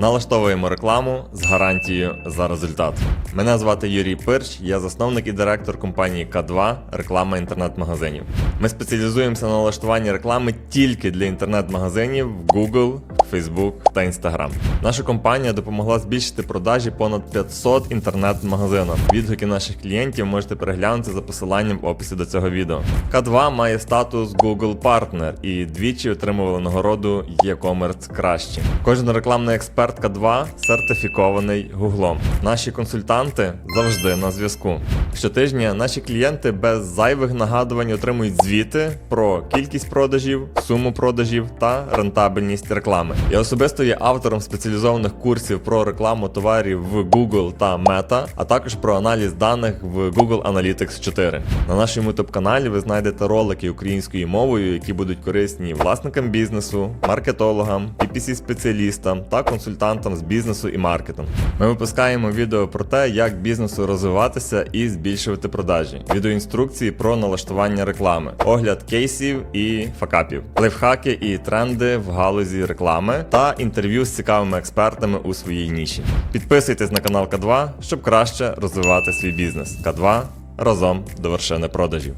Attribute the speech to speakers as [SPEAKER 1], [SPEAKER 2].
[SPEAKER 1] Налаштовуємо рекламу з гарантією за результат. Мене звати Юрій Пирч, я засновник і директор компанії К2 реклама інтернет-магазинів. Ми спеціалізуємося на налаштуванні реклами тільки для інтернет-магазинів Google, Facebook та Instagram. Наша компанія допомогла збільшити продажі понад 500 інтернет-магазинам. Відгуки наших клієнтів можете переглянути за посиланням в описі до цього відео. К2 має статус Google Partner і двічі отримували нагороду e-commerce краще. Кожен рекламний експерт К2 сертифікований Гуглом. Наші консультанти завжди на зв'язку. Щотижня наші клієнти без зайвих нагадувань отримують звіти про кількість продажів, суму продажів та рентабельність реклами. Я особисто є автором спеціалізованих курсів про рекламу товарів в Google та Meta, а також про аналіз даних в Google Analytics 4. На нашому youtube каналі ви знайдете ролики українською мовою, які будуть корисні власникам бізнесу, маркетологам, PPC спеціалістам та консультантам з бізнесу і маркетингу. Ми випускаємо відео про те, як бізнесу розвиватися і збільшувати продажі, відеоінструкції про налаштування реклами, огляд кейсів і факапів, лайфхаки і тренди в галузі реклами та інтерв'ю з цікавими експертами у своїй ніші. Підписуйтесь на канал К2, щоб краще розвивати свій бізнес. К2 разом до вершини продажів.